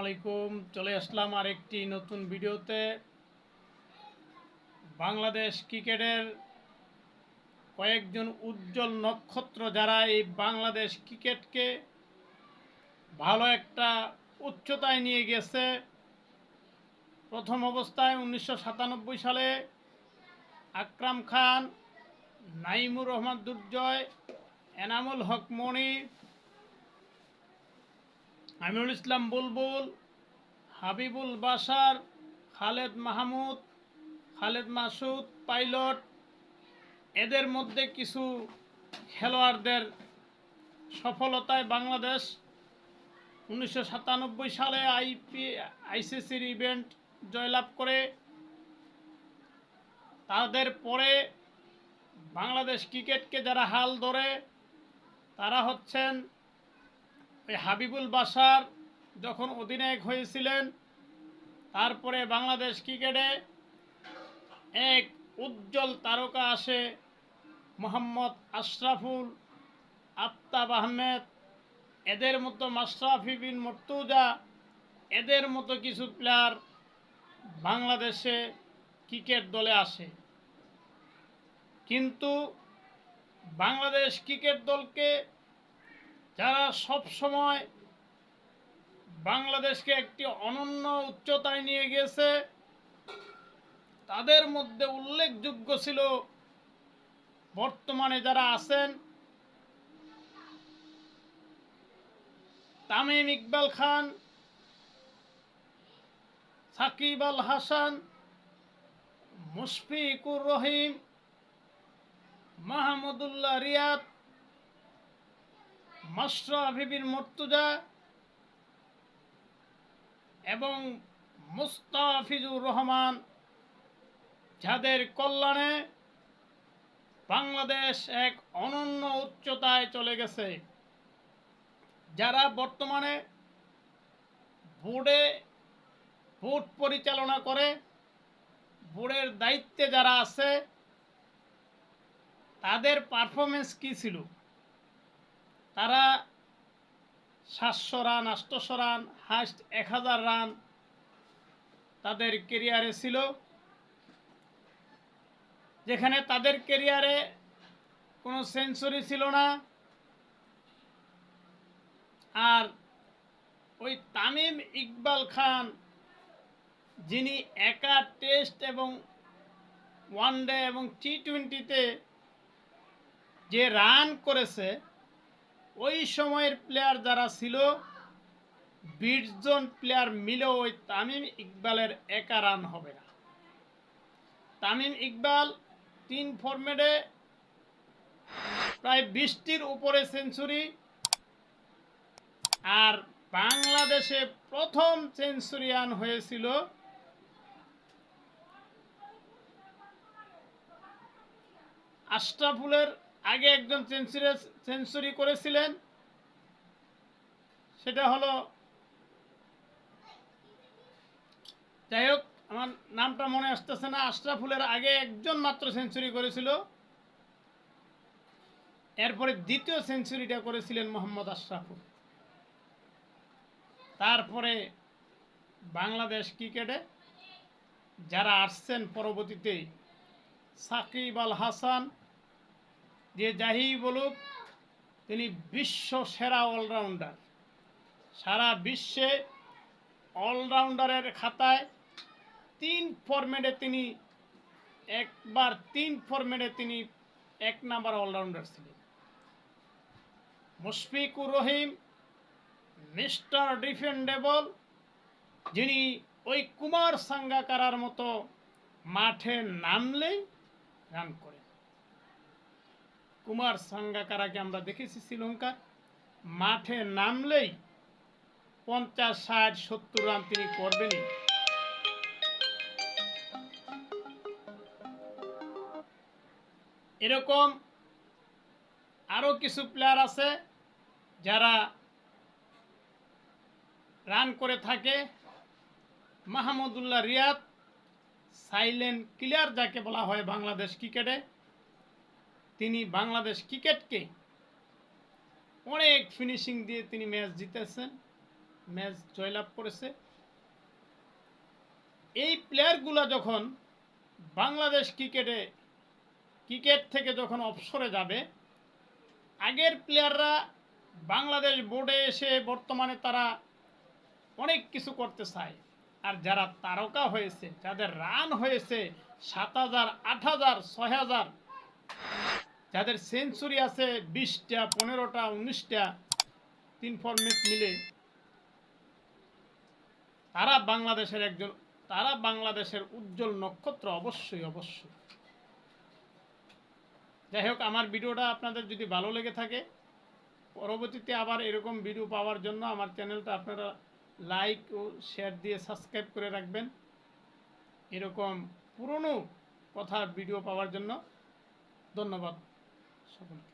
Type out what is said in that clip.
আলাইকুম। চলে আসলাম আর একটি নতুন ভিডিওতে। বাংলাদেশ ক্রিকেটের কয়েকজন উজ্জ্বল নক্ষত্র যারা এই বাংলাদেশ ক্রিকেটকে ভালো একটা উচ্চতায় নিয়ে গেছে। প্রথম অবস্থায় উনিশশো সাতানব্বই সালে আকরাম খান, নাইমুর রহমান দুর্জয়, এনামুল হক মণি আমিরুল ইসলাম বুলবুল, হাবিবুল বাসার খালেদ মাহমুদ, খালেদ মাসুদ, পাইলট। এদের মধ্যে কিছু খেলোয়াড়দের সফলতায় বাংলাদেশ উনিশশো সাতানব্বই সালে আইপি, আইসিসির ইভেন্ট জয়লাভ করে। তাদের পরে বাংলাদেশ ক্রিকেটকে যারা হাল ধরে, তারা হচ্ছেন ওই হাবিবুল বাসার যখন অধিনায়ক হয়েছিলেন, তারপরে বাংলাদেশ ক্রিকেটে এক উজ্জ্বল তারকা আসে মোহাম্মদ আশরাফুল আফতাব আহমেদ। এদের মতো মাশরাফি বিন মর্তুজা, এদের মতো কিছু প্লেয়ার বাংলাদেশে ক্রিকেট দলে আসে। কিন্তু বাংলাদেশ ক্রিকেট দলকে যারা সব সময় বাংলাদেশকে একটি অনন্য উচ্চতায় নিয়ে গেছে তাদের মধ্যে উল্লেখযোগ্য ছিল বর্তমানে যারা আছেন তামিম ইকবাল খান, সাকিব আল হাসান, মুশফিকুর রহিম, মাহমুদুল্লাহ রিয়াদ মাশরাফি বিন মর্তুজা এবং মুস্তাফিজুর রহমান যাদের কল্যাণে বাংলাদেশ এক অনন্য উচ্চতায় চলে গেছে। যারা বর্তমানে বোর্ডে বোর্ড পরিচালনা করে, বোর্ডের দায়িত্বে যারা আছে, তাদের পারফরমেন্স কী ছিল? তারা সাতশো রান আটশোশো রান হাইস্ট এক হাজার রান তাদের কেরিয়ারে ছিল, যেখানে তাদের কেরিয়ারে কোনো সেঞ্চুরি ছিল না। আর ওই তামিম ইকবাল খান, যিনি একা টেস্ট এবং ওয়ান ডে এবং টি টোয়েন্টিতে যে রান করেছে ওই সময়ের প্লেয়ার যারা ছিল বিশ জন প্লেয়ার মিলেও ওই তামিম ইকবালের একা রান হবে না। তামিম ইকবাল তিন ফরম্যাটে প্রায় বিশটির উপরে সেঞ্চুরি আর বাংলাদেশে প্রথম সেঞ্চুরিয়ান হয়েছিল আশরাফুলের আগে একজন সেঞ্চুরি করেছিলেন। সেটা হলো, যাই হোক, আমার নামটা মনে আসতেছে না। আশরাফুলের আগে একজন মাত্র সেঞ্চুরি করেছিল। এরপরে দ্বিতীয় সেঞ্চুরিটা করেছিলেন মোহাম্মদ আশরাফুল। তারপরে বাংলাদেশ ক্রিকেটে যারা আসছেন পরবর্তীতে, সাকিব আল হাসান যে যাহি বলুক, তিনি বিশ্ব সেরা অলরাউন্ডার। সারা বিশ্বে অলরাউন্ডারের খাতায় তিন ফরম্যাটে তিনি, একবার তিন ফরম্যাটে তিনি এক নাম্বার অলরাউন্ডার ছিলেন। মুশফিকুর রহিম, মিস্টার ডিফেন্ডেবল, যিনি ওই কুমার সাঙ্গাকারার মতো মাঠে নামলেই রান করেন। কুমার সাঙ্গাকারাকে আমরা দেখেছি শ্রীলঙ্কার। মাঠে নামলেই পঞ্চাশ, ষাট, সত্তর রান তিনি করবেনই। এরকম আরও কিছু প্লেয়ার আছে যারা রান করে থাকে। মাহমুদুল্লাহ রিয়াদ, সাইলেন্ট ক্লিয়ার যাকে বলা হয় বাংলাদেশ ক্রিকেটে। তিনি বাংলাদেশ ক্রিকেটকে অনেক ফিনিশিং দিয়ে তিনি ম্যাচ জিতেছেন ম্যাচ জয়লাভ করেছে। এই প্লেয়ারগুলো যখন বাংলাদেশ ক্রিকেটে, ক্রিকেট থেকে যখন অবসরে যাবে, আগের প্লেয়াররা বাংলাদেশ বোর্ডে এসে বর্তমানে তারা অনেক কিছু করতে চায়। আর যারা তারকা হয়েছে, যাদের রান হয়েছে, সাত হাজার, আট হাজার, ছয় হাজার যাদের সেঞ্চুরি আছে বিশটা, পনেরোটা, উনিশটা, তিন ফরম্যাট মিলে, তারা বাংলাদেশের একজন, তারা বাংলাদেশের উজ্জ্বল নক্ষত্র অবশ্যই অবশ্যই। যাই হোক, আমার ভিডিওটা আপনাদের যদি ভালো লেগে থাকে, পরবর্তীতে আবার এরকম ভিডিও পাওয়ার জন্য আমার চ্যানেলটা আপনারা লাইক ও শেয়ার দিয়ে সাবস্ক্রাইব করে রাখবেন। এরকম পুরনো কথার ভিডিও পাওয়ার জন্য ধন্যবাদ। Vamos a volver.